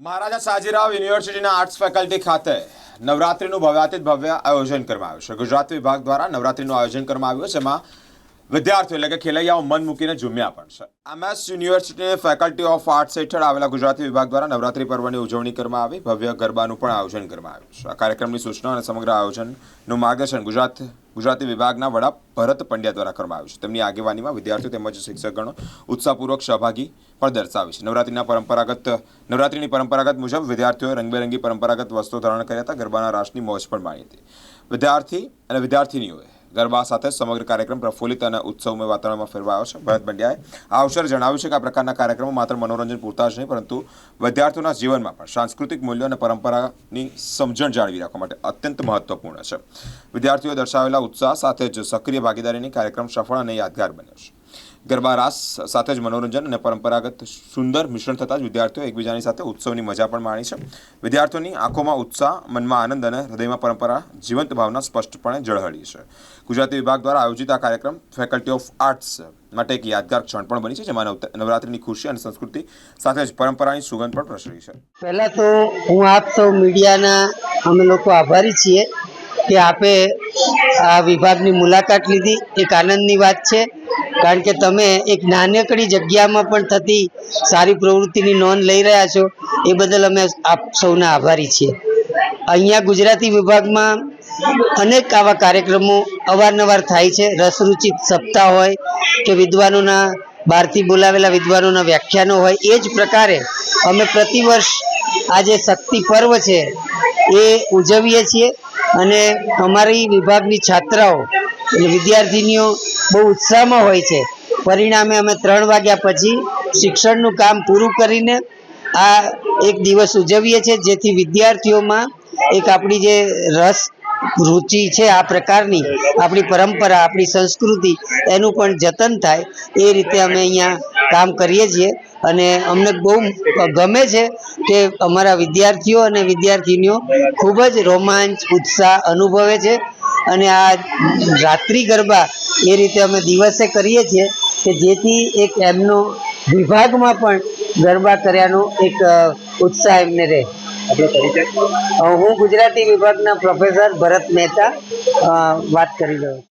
મહારાજા સાજીરાવ યુનિવર્સિટીના arts faculty ખાતે નવરાત્રીનું ભવ્યાતિત ભવ્ય આયોજન કરવામાં આવ્યું છે. ગુજરાત વિભાગ દ્વારા નવરાત્રિનું આયોજન કરવામાં આવ્યું છે. એમાં વિદ્યાર્થીઓ એટલે કે ખેલૈયાઓ મન મૂકીને ઝૂમ્યા પણ છે. એમએસ યુનિવર્સિટીની ફેકલ્ટી ઓફ આર્ટ્સ હેઠળ આવેલા ગુજરાતી વિભાગ દ્વારા નવરાત્રિ પર્વની ઉજવણી કરવામાં આવી. ભવ્ય ગરબાનું પણ આયોજન કરવામાં આવ્યું છે. આ કાર્યક્રમની સૂચના અને સમગ્ર આયોજનનું માર્ગદર્શન ગુજરાત ગુજરાતી વિભાગના વડા ભરત પંડ્યા દ્વારા કરવામાં આવ્યું છે. તેમની આગેવાનીમાં વિદ્યાર્થીઓ તેમજ શિક્ષકગણો ઉત્સાહપૂર્વક સહભાગી પણ દર્શાવે છે. નવરાત્રીના પરંપરાગત, નવરાત્રીની પરંપરાગત મુજબ વિદ્યાર્થીઓએ રંગબેરંગી પરંપરાગત વસ્ત્રો ધારણ કર્યા હતા. ગરબાના રાસની મોજ પણ માણી હતી. વિદ્યાર્થી અને વિદ્યાર્થીનીઓએ ગરબા સાથે સમગ્ર કાર્યક્રમ પ્રફુલ્લિત અને ઉત્સવમય વાતાવરણમાં ફેરવાયો છે. ભરત પંડ્યાએ આ અવસરે જણાવ્યું છે કે આ પ્રકારના કાર્યક્રમો માત્ર મનોરંજન પૂરતા જ નહીં, પરંતુ વિદ્યાર્થીઓના જીવનમાં પણ સાંસ્કૃતિક મૂલ્યો અને પરંપરાની સમજણ જાળવી રાખવા માટે અત્યંત મહત્વપૂર્ણ છે. વિદ્યાર્થીઓએ દર્શાવેલા ઉત્સાહ સાથે જ સક્રિય ભાગીદારીની કાર્યક્રમ સફળ અને યાદગાર બન્યો છે. ગરબા રાસ સાથે જ મનોરંજન અને પરંપરાગત સુંદર મિશ્રણ થતાં જ વિદ્યાર્થીઓ એકબીજાની સાથે ઉત્સવની મજા પણ માણી છે. વિદ્યાર્થીઓની આંખોમાં ઉત્સાહ, મનમાં આનંદ અને હૃદયમાં પરંપરા જીવંત ભાવના સ્પષ્ટપણે ઝળહળી છે. ગુજરાતી વિભાગ દ્વારા આયોજિત આ કાર્યક્રમ ફેકલ્ટી ઓફ આર્ટ્સ માટે એક યાદગાર ક્ષણ પણ બની છે, જેમાં નવ- નવરાત્રિની ખુશી અને સંસ્કૃતિ સાથે જ પરંપરાની સુગંધ પણ પ્રસરી છે. પહેલાં તો હું આપ સૌ મીડિયાના અમે લોકો આભારી છીએ કે આપે આ વિભાગની મુલાકાત લીધી. એક આનંદની વાત છે. કારણ કે તમે એક નાનકડી જગ્યામાં પણ થતી સારી પ્રવૃત્તિની નોંધ લઈ રહ્યા છો, એ બદલ અમે આપ સૌના આભારી છીએ. અહીંયા ગુજરાતી વિભાગમાં અનેક આવા કાર્યક્રમો અવારનવાર થાય છે. રસરૂચિત સપ્તાહ હોય કે વિદ્વાનોના, બહારથી બોલાવેલા વિદ્વાનોના વ્યાખ્યાનો હોય, એ જ પ્રકારે અમે પ્રતિવર્ષ આ જે શક્તિ પર્વ છે, એ ઉજવીએ છીએ. અને અમારી વિભાગની છાત્રાઓ વિદ્યાર્થીનીઓ બહુ ઉત્સાહમાં હોય છે. પરિણામે અમે ત્રણ વાગ્યા પછી શિક્ષણનું કામ પૂરું કરીને આ એક દિવસ ઉજવીએ છીએ, જેથી વિદ્યાર્થીઓમાં એક આપણી જે રસ, રુચિ છે આ પ્રકારની, આપણી પરંપરા, આપણી સંસ્કૃતિ, એનું પણ જતન થાય, એ રીતે અમે અહીંયા કામ કરીએ છીએ. અને અમને બહુ ગમે છે કે અમારા વિદ્યાર્થીઓ અને વિદ્યાર્થીનીઓ ખૂબ જ રોમાંચ, ઉત્સાહ અનુભવે છે. અને આ રાત્રિ ગરબા એ રીતે અમે દિવસે કરીએ છીએ કે જેથી એક એમનો વિભાગમાં પણ ગરબા કર્યાનો એક ઉત્સાહ એમને રહે. હું ગુજરાતી વિભાગના પ્રોફેસર ભરત મહેતા વાત કરી રહ્યો છું.